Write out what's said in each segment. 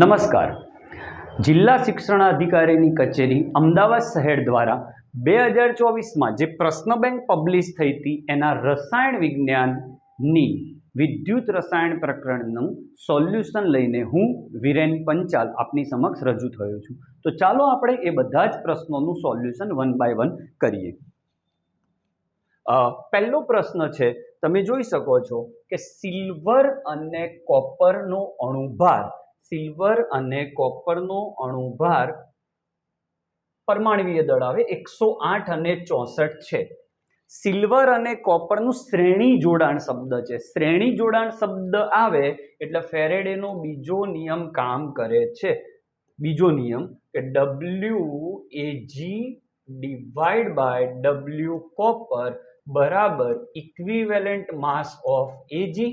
નમસ્કાર. જિલ્લા શિક્ષણાધિકારીની કચેરી અમદાવાદ શહેર દ્વારા બે હજાર ચોવીસમાં જે પ્રશ્ન બેંક પબ્લિશ થઈ હતી, એના રસાયણ વિજ્ઞાનની વિદ્યુત રસાયણ પ્રકરણનું સોલ્યુશન લઈને હું વિરેન પંચાલ આપની સમક્ષ રજૂ થયો છું. તો ચાલો આપણે એ બધા જ પ્રશ્નોનું સોલ્યુશન વન બાય વન કરીએ. પહેલો પ્રશ્ન છે, તમે જોઈ શકો છો કે સિલ્વર અને કોપરનો અણુભાર સિલ્વર અને કોપરનો અણુભાર પરમાણવીય દળ આવે, એકસો આઠ અને ચોસઠ છે. સિલ્વર અને કોપરનું શ્રેણી જોડાણ શબ્દ છે. શ્રેણી જોડાણ શબ્દ આવે એટલે ફેરેડેનો બીજો નિયમ કામ કરે છે. બીજો નિયમ કે W A G divide by W copper બરાબર equivalent mass of AG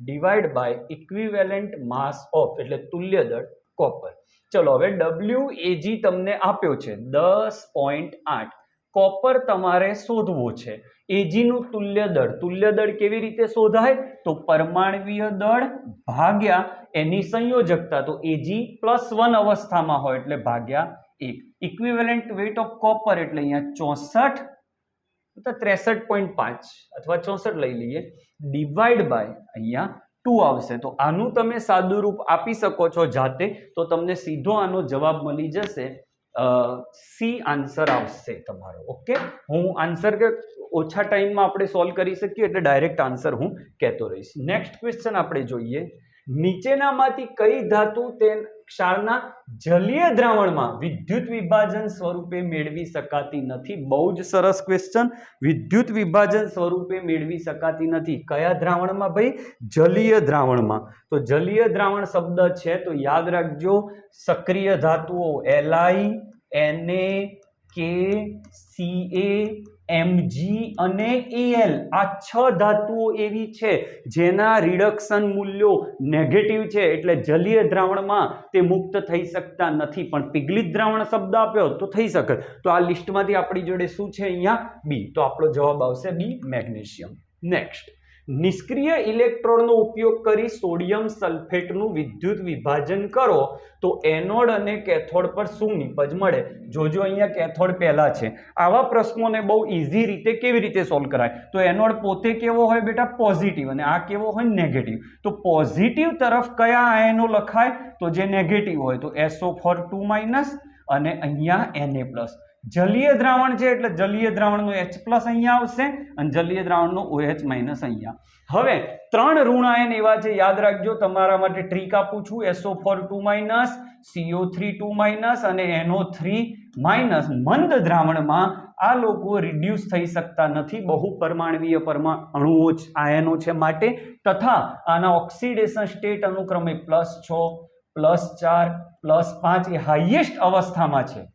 divide by equivalent mass of એટલે તુલ્ય દળ કોપર ચલો, હવે ડબલ્યુ એજી તમને આપ્યો છે, દસ પોઈન્ટ આઠ. કોપર તમારે શોધવો છે. એજીનું તુલ્ય દળ તુલ્ય દળ કેવી રીતે શોધાય? તો પરમાણવીય દળ ભાગ્યા એની સંયોજકતા. તો એજી પ્લસ વન અવસ્થામાં હોય એટલે ભાગ્યા એક. ઇક્વિવેલન્ટ વેટ ઓફ કોપર એટલે અહીંયા ચોસઠ ત્રેસઠ પોઈન્ટ પાંચ અથવા ચોસઠ લઈ લઈએ. ડિવાઈડ બાય અહીંયા ટુ આવશે. તો આનું તમે સાદું રૂપ આપી શકો છો જાતે. તો તમને સીધો આનો જવાબ મળી જશે. સી આન્સર આવશે તમારો. ઓકે હું આન્સર કે ઓછા ટાઈમમાં આપણે સોલ્વ કરી શકીએ એટલે ડાયરેક્ટ આન્સર હું કહેતો રહીશ. નેક્સ્ટ ક્વેશ્ચન આપણે જોઈએ. નીચેનામાંથી કઈ ધાતુ તે ક્ષારના જલીય દ્રાવણમાં વિદ્યુત વિભાજન સ્વરૂપે મેળવી શકાતી નથી. બહુ જ સરસ ક્વેશ્ચન વિદ્યુત વિભાજન સ્વરૂપે મેળવી શકાતી નથી. કયા દ્રાવણમાં ભાઈ? જલીય દ્રાવણમાં. તો જલીય દ્રાવણ શબ્દ છે, તો યાદ રાખજો, સક્રિય ધાતુઓ એલઆઈ એને કે સીએ એમજી અને એલ આ છ ધાતુઓ એવી છે જેના રિડક્શન મૂલ્યો નેગેટિવ છે એટલે જલીય દ્રાવણમાં તે મુક્ત થઈ શકતા નથી. પણ પિગલિત દ્રાવણ શબ્દ આપ્યો તો થઈ શકે. તો આ લિસ્ટમાંથી આપણી જોડે શું છે અહીંયા? બી તો આપણો જવાબ આવશે બી મેગ્નેશિયમ. નેક્સ્ટ નિષ્ક્રિય ઇલેક્ટ્રોનનો ઉપયોગ કરી સોડિયમ સલ્ફેટનું વિદ્યુત વિભાજન કરો, તો એનોડ અને કેથોડ પર શું નિપજ મળે? જોજો અહીંયા કેથોડ પહેલાં છે. આવા પ્રશ્નોને બહુ ઇઝી રીતે કેવી રીતે સોલ્વ કરાય? તો એનોડ પોતે કેવો હોય બેટા? પોઝિટિવ અને આ કેવો હોય? નેગેટિવ તો પોઝિટિવ તરફ કયા આયનો લખાય? તો જે નેગેટિવ હોય, તો એસઓ ફોર ટુ માઇનસ અને અહીંયા એને પ્લસ જલીય દ્રાવણ છે એટલે જલીય દ્રાવણનું એચ પ્લસ અહીંયા આવશે અને જલીય દ્રાવણનો ઓએચ માઇનસ અહીંયા. હવે ત્રણ ઋણાયન એવા છે, યાદ રાખજો, તમારા માટે ટ્રીક આપું છું. SO four two minus CO three two minus અને એનઓ થ્રી માઇનસ મંદ દ્રાવણમાં આ લોકો રિડ્યુસ થઈ શકતા નથી. બહુ પરમાણવીય પરમા અણુઓ આયનો છે માટે. તથા આના ઓક્સિડેશન સ્ટેટ અનુક્રમે પ્લસ છ પ્લસ ચાર પ્લસ પાંચ એ હાઈએસ્ટ અવસ્થામાં છે.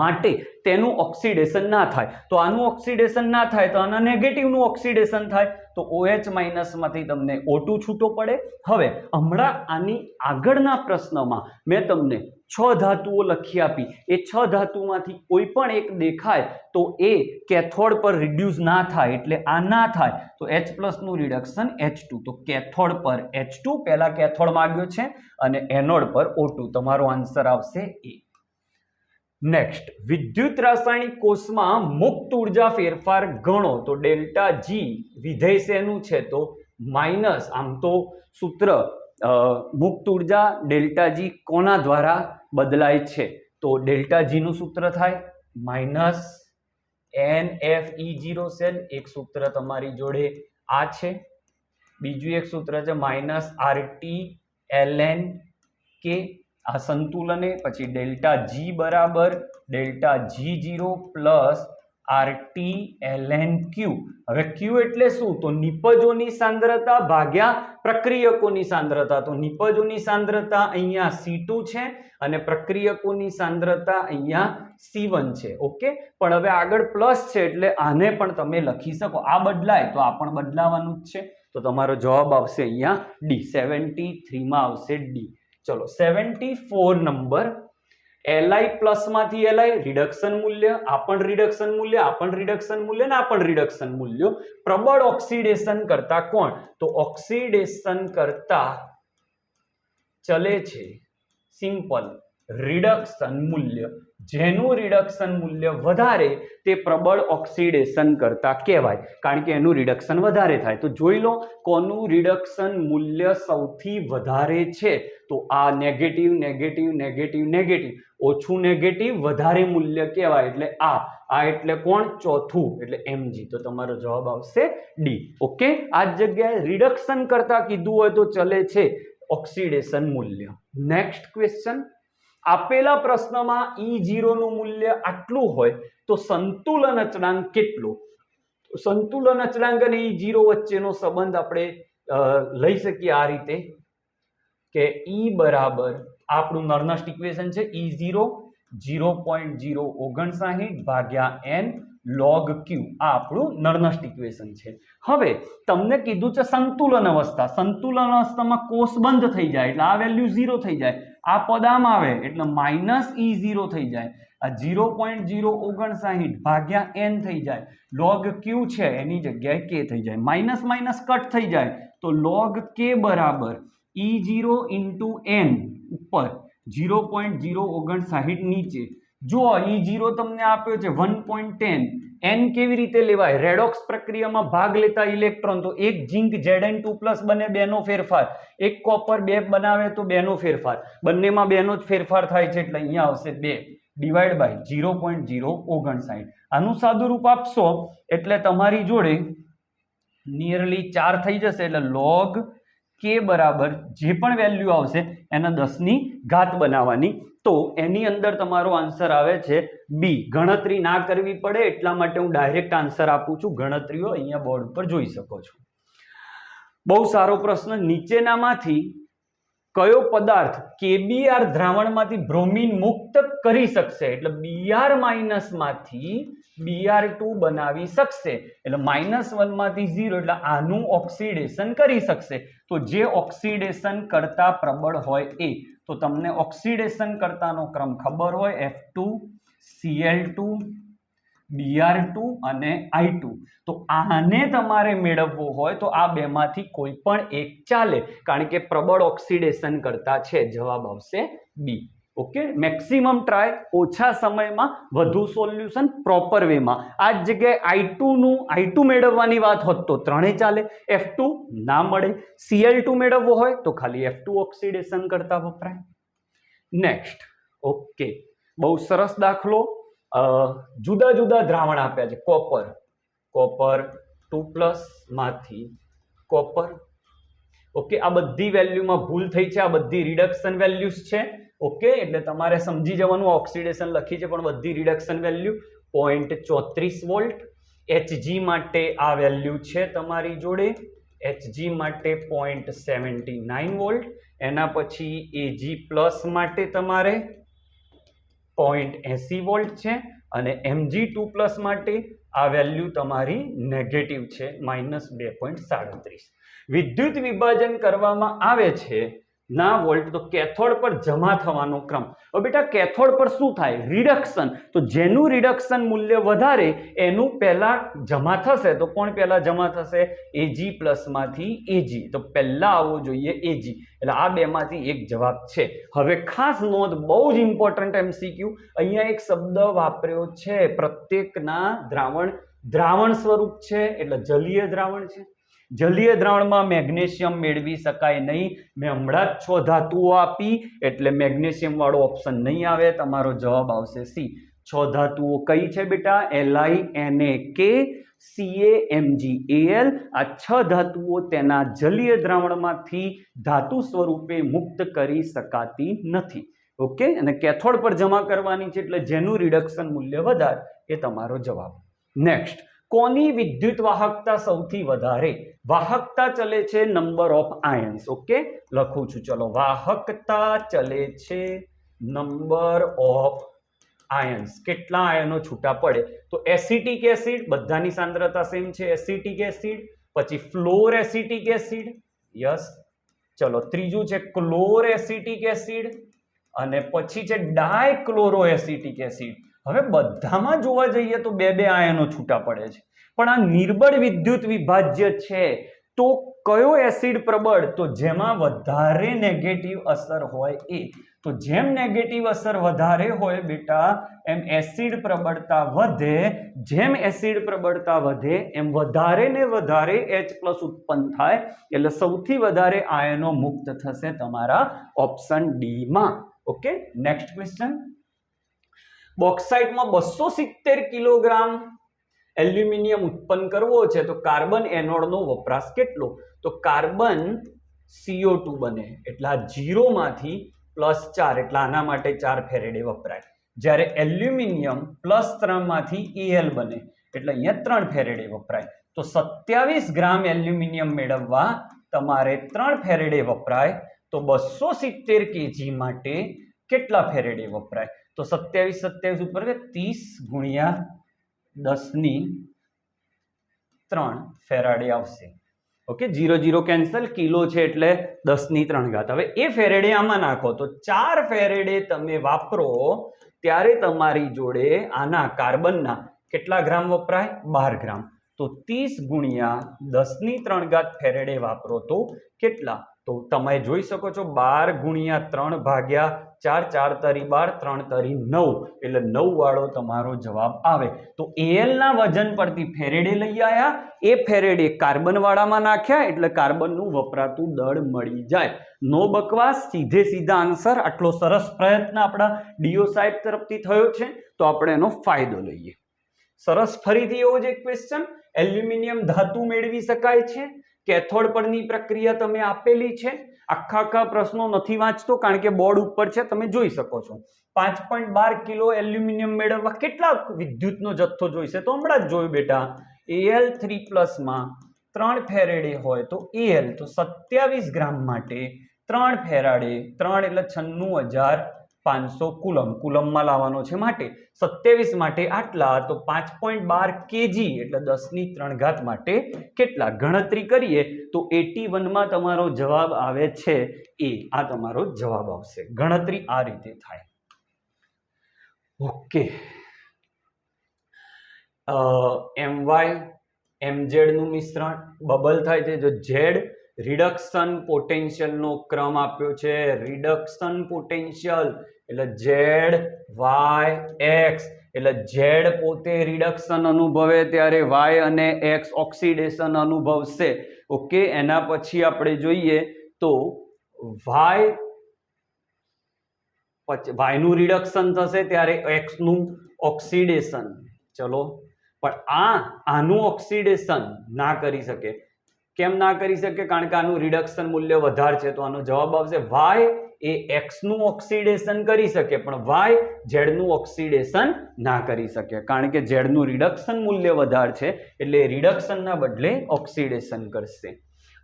માટે તેનું ઓક્સિડેશન ના થાય. તો આનું ઓક્સિડેશન ના થાય તો આના નેગેટિવનું ઓક્સિડેશન થાય. તો ઓએચ માઇનસમાંથી તમને ઓટુ છૂટો પડે. હવે હમણાં આની આગળના પ્રશ્નમાં મેં તમને છ ધાતુઓ લખી આપી. એ છ ધાતુમાંથી કોઈ પણ એક દેખાય તો એ કેથોડ પર રિડ્યુસ ના થાય એટલે આ ના થાય. તો એચ પ્લસનું રિડક્શન એચ ટુ તો કેથોડ પર એચ ટુ પહેલાં કેથોડ માગ્યો છે અને એનોડ પર ઓટુ તમારો આન્સર આવશે એ નેક્સ્ટ વિદ્યુત રાસાયણિક કોષમાં મુક્ત ઊર્જા ફેરફાર ગણો. તો ડેલ્ટા જી વિધેય શેનું છે? તો માઇનસ, આમ તો સૂત્ર મુક્ત ઊર્જા ડેલ્ટા જી કોના દ્વારા બદલાય છે? તો ડેલ્ટા જીનું સૂત્ર થાય. Minus N F E zero cell. એક સૂત્ર તમારી જોડે આ છે. બીજું એક સૂત્ર છે minus R T L N K આ સંતુલને પછી ડેલ્ટા જી બરાબર, delta G zero plus R T L N Q હવે ક્યુ એટલે શું? તો નિપજોની સાંદ્રતા ભાગ્યા પ્રક્રિયકોની સાંદ્રતા. તો નિપજોની સાંદ્રતા અહીંયા સી છે અને પ્રક્રિયકોની સાંદ્રતા અહીંયા સી છે. ઓકે? પણ હવે આગળ પ્લસ છે એટલે આને પણ તમે લખી શકો. આ બદલાય તો આ પણ બદલાવાનું જ છે. તો તમારો જવાબ આવશે અહીંયા ડી સેવન્ટી થ્રીમાં આવશે ડી ચલો સેવન્ટી ફોર નંબર એલઆઈ પ્લસમાંથી એલઆઈ રિડક્શન મૂલ્ય, આ પણ રિડક્શન મૂલ્ય, આ પણ રિડક્શન મૂલ્ય ને આ પણ રિડક્શન મૂલ્યો. પ્રબળ ઓક્સિડેશન કરતા કોણ? તો ઓક્સિડેશન કરતા ચલે છે સિમ્પલ રિડક્શન મૂલ્ય. જેનું રિડક્શન મૂલ્ય વધારે તે પ્રબળ ઓક્સિડેશન કરતા કહેવાય. કારણ કે એનું રિડક્શન વધારે થાય. તો જોઈ લો, કોનું રિડક્શન મૂલ્ય સૌથી વધારે છે? તો આ નેગેટિવ નેગેટિવ નેગેટિવ નેગેટિવ ઓછું નેગેટિવ વધારે મૂલ્ય કહેવાય. એટલે આ. આ એટલે કોણ? ચોથું. એટલે એમજી તો તમારો જવાબ આવશે ડી ઓકે આ જગ્યાએ રિડક્શન કરતા કીધું હોય તો ચલે છે ઓક્સિડેશન મૂલ્ય. નેક્સ્ટ ક્વેશ્ચન આપેલા પ્રશ્નમાં ઈ જીરોનું મૂલ્ય આટલું હોય તો સંતુલન અચળાંક કેટલો? સંતુલન અચળાંક અને ઈ જીરો વચ્ચેનો સંબંધ આપણે લઈ શકીએ આ રીતે કે ઈ બરાબર આપણું નર્નસ્ટ ઇક્વેશન છે E zero zero point zero ઓગણસાહીઠ ભાગ્યા એન લોગ ક્યુ આ આપણું નર્નસ્ટ ઇક્વેશન છે. હવે તમને કીધું છે સંતુલન અવસ્થા. સંતુલન અવસ્થામાં કોષ બંધ થઈ જાય એટલે આ વેલ્યુ ઝીરો થઈ જાય. આ પદ આમ આવે, એટલે માઇનસ ઈ ઝીરો થઈ જાય. આ ઝીરો પોઈન્ટ ઝીરો ઓગણસાહીઠ ભાગ્યા એન થઈ જાય. લોગ ક્યુ છે? એની જગ્યાએ કે થઈ જાય. માઇનસ માઇનસ કટ થઈ જાય. તો લોગ કે બરાબર ઈ ઝીરો ઇન્ટુ એન ઉપર ઝીરો પોઈન્ટ ઝીરો ઓગણસાહીઠ નીચે. જો ઈ ઝીરો તમને આપ્યો છે વન પોઈન્ટ ટેન એન કેવી રીતે લેવાય? રેડોક્સ પ્રક્રિયામાં ભાગ લેતા ઇલેક્ટ્રોન. તો એક ઝિંક જેડએન ટુ પ્લસ બને બેનો ફેરફાર. એક કોપર બે બનાવે તો બેનો ફેરફાર. બંનેમાં બેનો જ ફેરફાર થાય છે એટલે અહીંયા આવશે બે. Divide by zero point zero ઓગણસાઠ. આનું સાદું રૂપ આપશો એટલે તમારી જોડે નિયરલી ચાર થઈ જશે એટલે લોગ કે બરાબર જે પણ વેલ્યુ આવશે એના દસની ઘાત બનાવવાની. તો એની અંદર તમારો આન્સર આવે છે બી ગણતરી ના કરવી પડે એટલા માટે હું ડાયરેક્ટ આન્સર આપું છું. ગણતરીઓ અહીંયા બોર્ડ ઉપર જોઈ શકો છો. બહુ સારો પ્રશ્ન. નીચેનામાંથી કયો પદાર્થ કેબીઆર દ્રાવણમાંથી બ્રોમિન મુક્ત કરી શકશે? એટલે બીઆર માઇનસમાંથી બીઆર ટુ બનાવી શકશે. એટલે માઇનસ વનમાંથી ઝીરો, એટલે આનું ઓક્સિડેશન કરી શકશે. તો જે ઓક્સિડેશન કરતા પ્રબળ હોય એ. તો તમને ઓક્સિડેશન કરતાનો ક્રમ ખબર હોય, F two, CL two BR two અને આઈ ટુ તો આને તમારે મેળવવું હોય તો આ બેમાંથી કોઈ પણ એક ચાલે, કારણ કે પ્રબળ ઓક્સિડેશન કરતા છે, જવાબ આવશે બી ઓકે મેક્સિમમ ટ્રાય ઓછા સમયમાં વધુ સોલ્યુશન પ્રોપર વેમાં આ જ જગ્યાએ આઈ ટુનું આઈ ટુ મેળવવાની વાત હોત તો ત્રણેય ચાલે. એફ ટુ ના મળે. સીએલ ટુ મેળવવો હોય તો ખાલી એફ ટુ ઓક્સિડેશન કરતા વપરાય. નેક્સ્ટ ઓકે બહુ સરસ દાખલો. જુદા જુદા દ્રાવણ આપ્યા છે. કોપર. કોપર ટુ માંથી કોપર. ઓકે, આ બધી વેલ્યુમાં ભૂલ થઈ છે. આ બધી રિડક્શન વેલ્યુઝ છે. ઓકે, એટલે તમારે સમજી જવાનું ઓક્સિડેશન લખી છે, પણ બધી રિડક્શન વેલ્યુ પોઈન્ટ ચોત્રીસ વોલ્ટ. એચજી માટે આ વેલ્યુ છે તમારી જોડે. એચજી માટે પોઈન્ટ સેવન્ટી નાઇન વોલ્ટ. એના પછી એજી પ્લસ માટે તમારે પોઈન્ટ એંસી વોલ્ટ છે અને એમજી ટુ પ્લસ માટે આ વેલ્યુ તમારી નેગેટિવ છે, માઇનસ બે પોઈન્ટ સાડત્રીસ. વિદ્યુત વિભાજન કરવામાં આવે છે ના વોલ્ટ તો કેથોડ પર જમા થવાનો ક્રમ. હવે બેટા, કેથોડ પર શું થાય? રિડક્શન. તો જેનું રિડક્શન મૂલ્ય વધારે, એનું પહેલા જમા થશે. તો કોણ પહેલા જમા થશે? એજી પ્લસમાંથી એજી. તો પહેલા આવવું જોઈએ એજી. એટલે આ બેમાંથી એક જવાબ છે. હવે ખાસ નોંધ, બહુ જ ઇમ્પોર્ટન્ટ એમસીક્યુ અહીંયા એક શબ્દ વાપર્યો છે. પ્રત્યેકના દ્રાવણ દ્રાવણ સ્વરૂપ છે, એટલે જલીય દ્રાવણ છે. જલીય દ્રાવણમાં મેગ્નેશિયમ મેળવી શકાય નહીં. મેં હમણાં જ છ ધાતુઓ આપી, એટલે મેગ્નેશિયમ વાળો ઓપ્શન નહીં આવે, તમારો જવાબ આવશે સી છ ધાતુઓ કઈ છે બેટા? એલઆઈ એને કે સીએ એમજી એલ આ છ ધાતુઓ તેના જલીય દ્રાવણમાંથી ધાતુ સ્વરૂપે મુક્ત કરી શકાતી નથી. ઓકે? અને કેથોડ પર જમા કરવાની છે, એટલે જેનું રિડક્શન મૂલ્ય વધારે, એ તમારો જવાબ. નેક્સ્ટ કોની વિદ્યુત વાહકતા સૌથી વધારે? વાહકતા ચલે છે નંબર ઓફ આયન્સ ઓકે લખું છું, ચલો. વાહકતા ચલે છે નંબર ઓફ આયન્સ કેટલા આયનો છૂટા પડે? તો એસિટિક એસિડ બધાની સાંદ્રતા સેમ છે. એસિટિક એસિડ પછી ફ્લોર એસિટિક એસિડ યસ ચલો, ત્રીજું છે ક્લોર એસિટિક એસિડ અને પછી છે ડાયક્લોરો એસિટિક એસિડ હવે બધામાં જોવા જઈએ તો બે બે આયનો છૂટા પડે છે. પણ આ નિર્બળ વિદ્યુત વિભાજ્ય છે, તો કયો એસિડ પ્રબળ? તો જેમાં વધારે નેગેટિવ અસર હોય એ. તો જેમ નેગેટિવ અસર વધારે હોય બેટા, એમ એસિડ પ્રબળતા વધે, જેમ એસિડ પ્રબળતા વધે, એમ વધારે ને વધારે એચ પ્લસ ઉત્પન્ન થાય, એટલે સૌથી વધારે આયનો મુક્ત થશે તમારા ઓપ્શન ડીમાં ઓકે નેક્સ્ટ ક્વેશ્ચન બોક્સાઇટમાં બસો સિત્તેર કિલોગ્રામ એલ્યુમિનિયમ ઉત્પન્ન કરવો છે, તો કાર્બન એનોડનો વપરાશ કેટલો? તો કાર્બન સીઓ ટુ બને, એટલે આ જીરોમાંથી પ્લસ ચાર, એટલે આના માટે ચાર ફેરેડે વપરાય. જ્યારે એલ્યુમિનિયમ પ્લસ ત્રણમાંથી એલ બને, એટલે અહીંયા ત્રણ ફેરેડે વપરાય. તો સત્યાવીસ ગ્રામ એલ્યુમિનિયમ મેળવવા તમારે ત્રણ ફેરેડે વપરાય, તો બસો સિત્તેર કેજી માટે કેટલા ફેરેડે વપરાય? તો સત્યાવીસ સત્યાવીસ ઉપર ત્રીસ ગુણ્યા દસની ત્રણ ફેરાડે આવશે. Okay zero zero cancel, kilo છે એટલે દસની ત્રણ ઘાત. હવે એ ફેરેડે આમાં નાખો, તો ચાર ફેરેડે તમે વાપરો, ત્યારે તમારી જોડે આના કાર્બનના કેટલા ગ્રામ વપરાય? બાર ગ્રામ. તો ત્રીસ ગુણ્યા દસની ત્રણ ઘાત ફેરેડે વાપરો તો કેટલા? તો તમે જોઈ શકો છો બાર ગુણ્યા ત્રણ ભાગ્યા ચાર ચાર તરી બાર, ત્રણ તરી નવ. એટલે નવ વાળો તમારો જવાબ આવે. તો એલના વજન પરથી ફેરેડે લઈ આવ્યા એ ફેરેડે કાર્બનવાળામાં નાખ્યા, એટલે કાર્બનનું વપરાતું દળ મળી જાય. નો બકવાસ, સીધે સીધા આન્સર. આટલો સરસ પ્રયત્ન આપણા ડીઓ સાહેબ તરફથી થયો છે. તો આપણે એનો ફાયદો લઈએ. સરસ ફરીથી એવો જ એક ક્વેશ્ચન એલ્યુમિનિયમ ધાતુ મેળવી શકાય છે. કેથોડ પરની પ્રક્રિયા તમે આપેલી છે? આખા આખા પ્રશ્નો નથી વાંચતો, કારણ કે બોર્ડ ઉપર છે, તમે જોઈ શકો છો. પાંચ પોઈન્ટ બાર કિલો એલ્યુમિનિયમ મેળવવા કેટલા વિદ્યુતનો જથ્થો જોઈશે? તો હમણાં જ જોયું બેટા. એલ થ્રી પ્લસમાં ત્રણ ફેરેડે હોય તો એલ તો સત્યાવીસ ગ્રામ માટે ત્રણ ફેરાડે ત્રણ એટલે છન્નું હજાર પાંચસો કુલમ. કુલમમાં લાવવાનો છે માટે સત્યાવીસ માટે આટલા, તો પાંચ પોઈન્ટ બાર કેજી, એટલે દસની ત્રણ ઘાત માટે કેટલા? ગણતરી કરીએ તો એટી વનમાં તમારો જવાબ આવે છે એ. આ તમારો જવાબ આવશે. ગણતરી આ રીતે થાય. ઓકે. એમ વાય, એમ ઝેડનું મિશ્રણ બબલ થાય છે. જો ઝેડ રિડક્શન પોટેન્શિયલનો ક્રમ આપ્યો છે. રિડક્શન પોટેન્શિયલ એટલે ઝેડ વાય એક્સ એટલે ઝેડ પોતે રિડક્શન અનુભવે ત્યારે વાય અને એક્સ ઓક્સિડેશન અનુભવશે. ઓકે એના પછી આપણે જોઈએ તો વાય વાયનું રિડક્શન થશે ત્યારે એક્સનું ઓક્સિડેશન ચલો. પણ આ, આનું ઓક્સિડેશન ના કરી શકે. કેમ ના કરી શકે? કારણ કે આનું રિડક્શન મૂલ્ય વધારે છે. તો આનો જવાબ આવશે વાય એ એક્સનું ઓક્સિડેશન કરી શકે, પણ વાય ઝેડનું ઓક્સિડેશન ના કરી શકે. કારણ કે ઝેડનું રિડક્શન મૂલ્ય વધારે છે, એટલે રિડક્શનના બદલે ઓક્સિડેશન કરશે.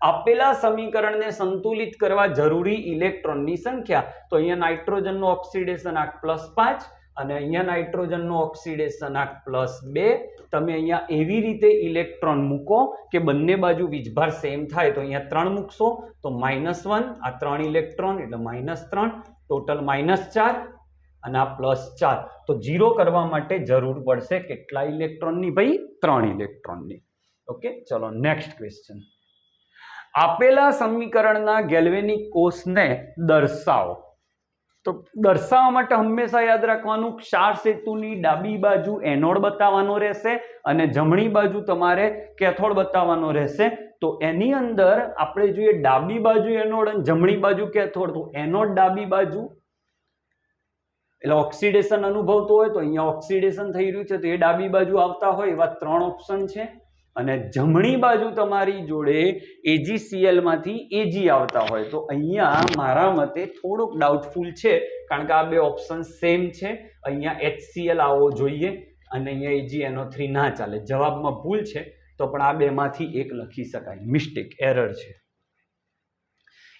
આપેલા સમીકરણને સંતુલિત કરવા જરૂરી ઇલેક્ટ્રોનની સંખ્યા, તો અહીંયા નાઇટ્રોજનનું ઓક્સિડેશન આ પ્લસ પાંચ અને અહીંયા નાઇટ્રોજનનું ઓક્સિડેશન, આ પ્લસ બે, તમે અહીંયા એવી રીતે ઇલેક્ટ્રોન મૂકો કે બંને બાજુ વીજભાર સેમ થાય, તો અહીંયા ત્રણ મૂકશો, તો માઇનસ વન આ ત્રણ ઇલેક્ટ્રોન એટલે માઇનસ ત્રણ ટોટલ માઇનસ ચાર અને આ પ્લસ ચાર. તો જીરો કરવા માટે જરૂર પડશે કેટલા ઇલેક્ટ્રોનની ભાઈ? ત્રણ ઇલેક્ટ્રોનની. ઓકે ચલો નેક્સ્ટ ક્વેશ્ચન આપેલા સમીકરણના ગેલ્વેનિક કોષને દર્શાવો. તો દર્શાવવા માટે હંમેશા યાદ રાખવાનું, ક્ષાર સેતુની ડાબી બાજુ એનોડ બતાવવાનો રહેશે અને જમણી બાજુ તમારે કેથોડ બતાવવાનો રહેશે. તો એની અંદર આપણે જોઈએ ડાબી બાજુ એનોડ અને જમણી બાજુ કેથોડ. તો એનોડ ડાબી બાજુ, એટલે ઓક્સિડેશન અનુભવતો હોય તો અહીંયા ઓક્સિડેશન થઈ રહ્યું છે, તો એ ડાબી બાજુ આવતા હોય એવા ત્રણ ઓપ્શન છે. અને જમણી બાજુ તમારી જોડે AgCl માંથી એજી આવતા હોય. તો અહીંયા મારા મતે થોડુંક ડાઉટફુલ છે, કારણ કે આ બે ઓપ્શન સેમ છે. અહીંયા એચસીએલ આવવો જોઈએ અને અહીંયા એજી એનો થ્રી ના ચાલે. જવાબમાં ભૂલ છે, તો પણ આ બેમાંથી એક લખી શકાય. મિસ્ટેક એરર છે.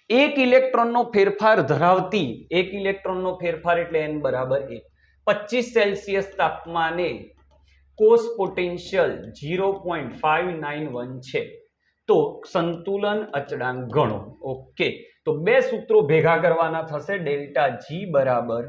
એક ઇલેક્ટ્રોનનો ફેરફાર ધરાવતી, એક ઇલેક્ટ્રોનનો ફેરફાર એટલે એન બરાબર એક. પચીસ સેલ્સિયસ તાપમાને કોષ potential zero point five nine one છે. તો સંતુલન અચળાંક ગણો ઓકે. તો બે સૂત્રો ભેગા કરવાના થશે. ડેલ્ટા જી બરાબર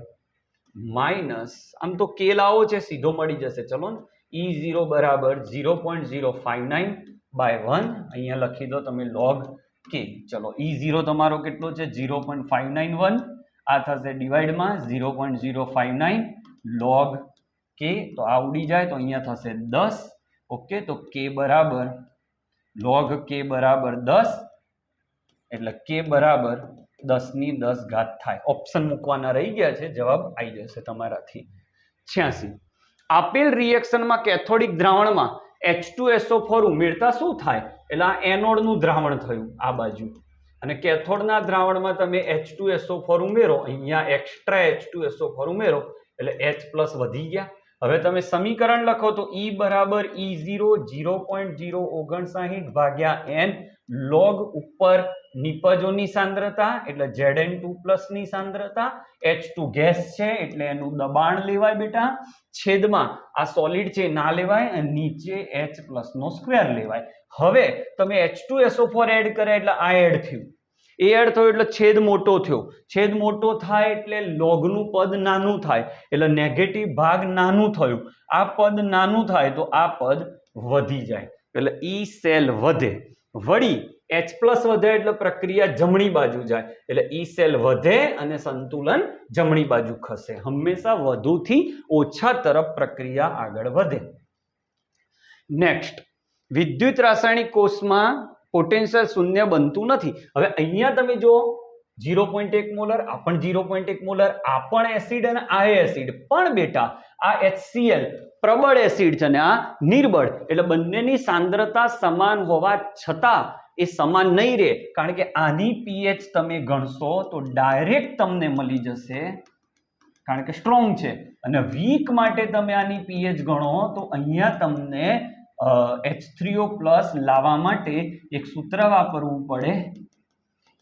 માઇનસ આમ તો કે લાવો છે, સીધો મળી જશે. ચલો ને. ઈ ઝીરો બરાબર zero point zero five nine by one. અહીંયા લખી દો તમે લોગ કે ચલો ઈ ઝીરો તમારો કેટલો છે? Zero point five nine one. આ થશે ડિવાઈડમાં zero point zero five nine log કે તો આ ઉડી જાય, તો અહીંયા થશે દસ. ઓકે તો કે બરાબર લોગ કે બરાબર દસ. એટલે કે બરાબર દસની દસ ઘાત થાય. ઓપ્શન મૂકવાના રહી ગયા છે, જવાબ આવી જશે તમારાથી. છ્યાસી. આપેલ રિએક્શનમાં કેથોડિક દ્રાવણમાં એચ ટુ એસઓ ફોર ઉમેરતા શું થાય? એટલે આ એનોડનું દ્રાવણ થયું, આ બાજુ. અને કેથોડના દ્રાવણમાં તમે એચ ટુ એસઓ ફોર ઉમેરો, અહીંયા extra H two SO four ઉમેરો, એટલે એચ પ્લસ વધી ગયા. હવે તમે સમીકરણ લખો તો ઈ બરાબર E zero zero point zero ઓગણસાહીઠ ભાગ્યા એન લોગ ઉપર નિપજોની સાંદ્રતા, એટલે ઝેડ એન ટુ પ્લસની સાંદ્રતા એચ ટુ ગેસ છે, એટલે એનું દબાણ લેવાય બેટા. છેદમાં આ સોલિડ છે ના લેવાય અને નીચે એચ પ્લસનો સ્ક્વેર લેવાય. હવે તમે H two SO four add કર્યા એટલે આ એડ થયું. એ એડ થયો એટલે છેદ મોટો થયો. છેદ મોટો થાય એટલે લોગનું પદ નાનું થાય. એટલે નેગેટિવ ભાગ નાનું થયું. આ પદ નાનું થાય તો આ પદ વધી જાય. એટલે ઈ સેલ વધે. વળી એચ પ્લસ વધે એટલે પ્રક્રિયા જમણી બાજુ જાય. એટલે ઈ સેલ વધે અને સંતુલન જમણી બાજુ ખસે. હંમેશા વધુથી ઓછા તરફ પ્રક્રિયા આગળ વધે. નેક્સ્ટ વિદ્યુત રાસાયણિક કોષમાં પોટેન્શિયલ શૂન્ય બનતું નથી. હવે અહીંયા તમે જો જીરો પોઈન્ટ એક મોલર આ પણ જીરો પોઈન્ટ એક મોલર આ પણ એસિડ અને આ એસિડ પણ બેટા, આ HCl પ્રબળ એસિડ છે અને આ નિર્બળ. એટલે બંનેની સાંદ્રતા સમાન હોવા છતાં એ સમાન નહીં રહે. કારણ કે આની પીએચ તમે ગણશો તો ડાયરેક્ટ તમને મળી જશે. કારણ કે સ્ટ્રોંગ છે. અને વીક માટે તમે આની પીએચ ગણો તો અહીંયા તમને એચ થ્રીઓ પ્લસ લાવવા માટે એક સૂત્ર વાપરવું પડે.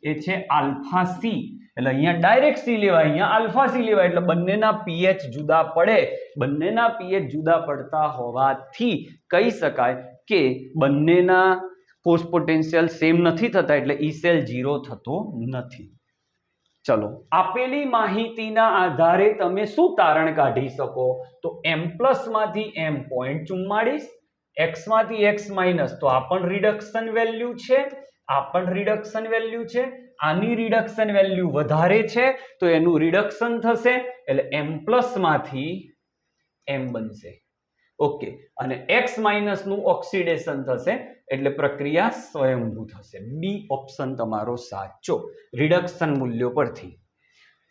એ છે આલ્ફા સી એટલે અહીંયા ડાયરેક્ટ સી લેવાય, અહીંયા આલ્ફા સી લેવાય, એટલે બંનેના પીએચ જુદા પડે. બંનેના પીએચ જુદા પડતા હોવાથી કહી શકાય કે બંનેના કોષ પોટેન્શિયલ સેમ નથી થતા, એટલે ઈ સેલ ઝીરો થતો નથી. ચલો, આપેલી માહિતીના આધારે તમે શું તારણ કાઢી શકો? તો એમ પ્લસમાંથી એમ પોઈન્ટ ચુમ્માળીસ એક્સમાંથી એક્સ માઇનસ તો આ પણ રિડક્શન વેલ્યુ છે, આ પણ રિડક્શન વેલ્યુ છે, આની રિડક્શન વેલ્યુ વધારે છે, તો એનું રિડક્શન થશે, એટલે એમ પ્લસમાંથી એમ બનશે. ઓકે અને એક્સ માઇનસનું ઓક્સિડેશન થશે, એટલે પ્રક્રિયા સ્વયંભૂ થશે. બી ઓપ્શન તમારો સાચો. રિડક્શન મૂલ્યો પરથી.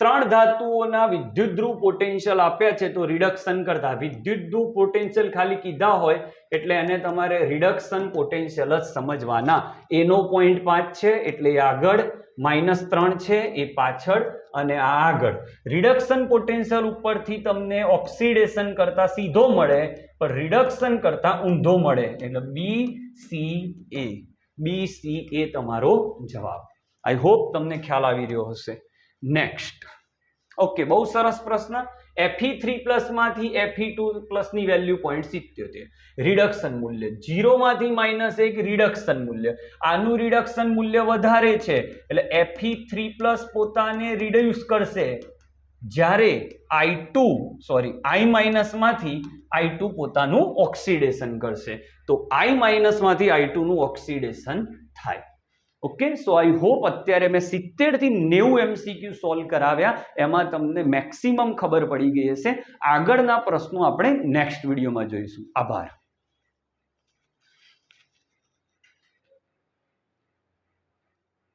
ત્રણ ધાતુઓના વિદ્યુતધ્રુવ પોટેન્શિયલ આપ્યા છે તો રિડક્શન કરતા. વિદ્યુતધ્રુવ પોટેન્શિયલ ખાલી કીધા હોય એટલે એને તમારે રિડક્શન પોટેન્શિયલ જ સમજવાના. એનો પોઈન્ટ પાંચ છે, એટલે આગળ માઇનસ ત્રણ છે, એ પાછળ અને આ આગળ. રિડક્શન પોટેન્શિયલ ઉપરથી તમને ઓક્સિડેશન કરતા સીધો મળે, પણ રિડક્શન કરતા ઊંધો મળે. એટલે બી સી એ બી સી એ તમારો જવાબ. આઈ હોપ તમને ખ્યાલ આવી રહ્યો હશે. નેક્સ્ટ ઓકે બહુ સરસ પ્રશ્ન. એફઈ થ્રી પ્લસમાંથી એફઈ ટુ પ્લસની વેલ્યુ પોઈન્ટ સિત્યોતેર. રિડક્શન મૂલ્ય. જીરોમાંથી માઇનસ એક રિડક્શન મૂલ્ય. આનું રિડક્શન મૂલ્ય વધારે છે. એટલે એફઈ થ્રી પ્લસ પોતાને રિડ્યુસ કરશે. જ્યારે આઈ ટુ સોરી આઈ માઇનસમાંથી આઈ ટુ પોતાનું ઓક્સિડેશન કરશે. તો આઈ માઇનસમાંથી આઈ ટુનું ઓક્સિડેશન થાય. ઓકે સો આઈ હોપ અત્યારે મેં સિત્તેરથી નેવું એમસીક્યુ સોલ્વ કરાવ્યા. એમાં તમને મેક્સિમમ ખબર પડી ગઈ હશે. આગળના પ્રશ્નો આપણે નેક્સ્ટ વિડીયોમાં જોઈશું. આભાર.